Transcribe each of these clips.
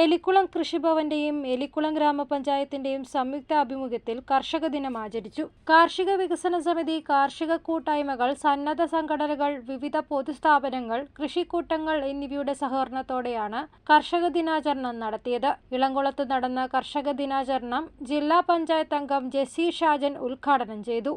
എലിക്കുളം കൃഷിഭവന്റെയും എലിക്കുളം ഗ്രാമപഞ്ചായത്തിന്റെയും സംയുക്ത ആഭിമുഖ്യത്തിൽ കർഷക ദിനം ആചരിച്ചു. കാർഷിക വികസന സമിതി കാർഷിക കൂട്ടായ്മകൾ സന്നദ്ധ സംഘടനകൾ വിവിധ പൊതുസ്ഥാപനങ്ങൾ കൃഷിക്കൂട്ടങ്ങൾ എന്നിവയുടെ സഹകരണത്തോടെയാണ് കർഷക ദിനാചരണം നടത്തിയത്. ഇളംകുളത്ത് നടന്ന കർഷക ദിനാചരണം ജില്ലാ പഞ്ചായത്ത് അംഗം ജെസി ഷാജൻ ഉദ്ഘാടനം ചെയ്തു.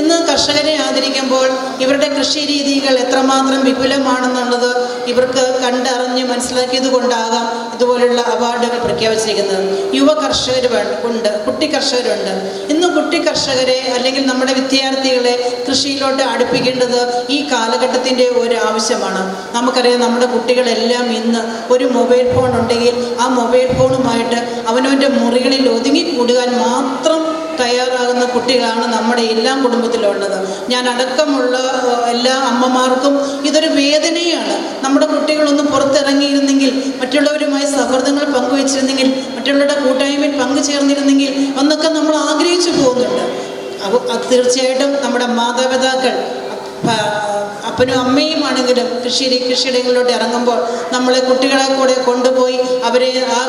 ഇന്ന് കർഷകരെ ആദരിക്കുമ്പോൾ ഇവരുടെ കൃഷി രീതികൾ എത്രമാത്രം വിപുലമാണെന്നുള്ളത് ഇവർക്ക് കണ്ടറിഞ്ഞ് മനസ്സിലാക്കിയത് കൊണ്ടാകാം. ഇതുപോലുള്ള അവാർഡുകൾ പ്രഖ്യാപിച്ചിരിക്കുന്നത് യുവ കർഷകർ ഉണ്ട് കുട്ടി കർഷകരുണ്ട് ഇന്ന് കുട്ടി കർഷകരെ അല്ലെങ്കിൽ നമ്മുടെ വിദ്യാർത്ഥികളെ കൃഷിയിലോട്ട് അടുപ്പിക്കേണ്ടത് ഈ കാലഘട്ടത്തിന്റെ ഒരു ആവശ്യമാണ്. നമുക്കറിയാം നമ്മുടെ കുട്ടികളെല്ലാം ഇന്ന് ഒരു മൊബൈൽ ഫോൺ ഉണ്ടെങ്കിൽ ആ മൊബൈൽ ഫോണുമായിട്ട് അവനവന്റെ മുറികളിൽ ഒതുങ്ങിക്കൂടുവാൻ മാത്രം തയ്യാറാകുന്ന കുട്ടികളാണ് നമ്മുടെ എല്ലാ കുടുംബത്തിലുള്ളത്. ഞാൻ അടക്കമുള്ള എല്ലാ അമ്മമാർക്കും ഇതൊരു വേദനയാണ്. നമ്മുടെ കുട്ടികളൊന്ന് മറ്റുള്ളവരുമായി സൗഹൃദങ്ങൾ പങ്കുവച്ചിരുന്നെങ്കിൽ മറ്റുള്ളവരുടെ കൂട്ടായ്മയിൽ പങ്കു ചേർന്നിരുന്നെങ്കിൽ എന്നൊക്കെ നമ്മൾ ആഗ്രഹിച്ചു പോകുന്നുണ്ട്. അപ്പോൾ അത് തീർച്ചയായിട്ടും നമ്മുടെ മാതാപിതാക്കൾ അപ്പനും അമ്മയും ആണെങ്കിലും കൃഷി കൃഷിയിടങ്ങളിലോട്ട് ഇറങ്ങുമ്പോൾ നമ്മളെ കുട്ടികളെ കൂടെ കൊണ്ടുപോയി അവരെ ആ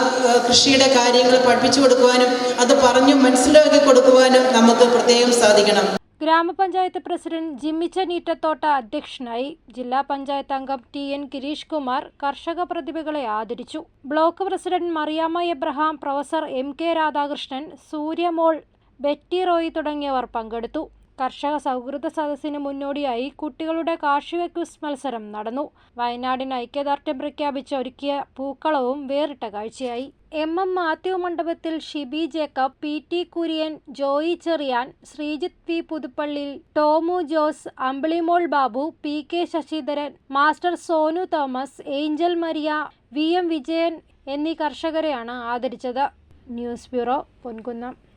കൃഷിയുടെ കാര്യങ്ങൾ പഠിപ്പിച്ചു കൊടുക്കുവാനും അത് പറഞ്ഞു മനസ്സിലാക്കി കൊടുക്കുവാനും നമുക്ക് പ്രത്യേകം സാധിക്കണം. ഗ്രാമപഞ്ചായത്ത് പ്രസിഡന്റ് ജിമ്മിച്ചൻ ഈറ്റത്തോട്ട അധ്യക്ഷനായി ജില്ലാ പഞ്ചായത്ത് അംഗം ടി എൻ ഗിരീഷ് കുമാർ കർഷക പ്രതിഭകളെ ആദരിച്ചു. Block president Mariamma Abraham professor M K Radhakrishnan Suryamol Betty Roy തുടങ്ങിയവർ പങ്കെടുത്തു. കർഷക സൗഹൃദ സദസ്സിന് മുന്നോടിയായി കുട്ടികളുടെ കാർഷിക ക്വിസ് മത്സരം നടന്നു. വയനാടിന് ഐക്യദാർഢ്യം പ്രഖ്യാപിച്ച് ഒരുക്കിയ പൂക്കളവും വേറിട്ട കാഴ്ചയായി. M. M. Mathew Mandapathil Shibi Jacob P. T. Kurian Joy Cherian Sreejith V Puthuppally Tomu Jose Ambilimol Babu P. K. Sasidharan master Sonu Thomas Angel Maria V. M. Vijayan എന്നീ കർഷകരെയാണ് ആദരിച്ചത്. News bureau Ponkunnam.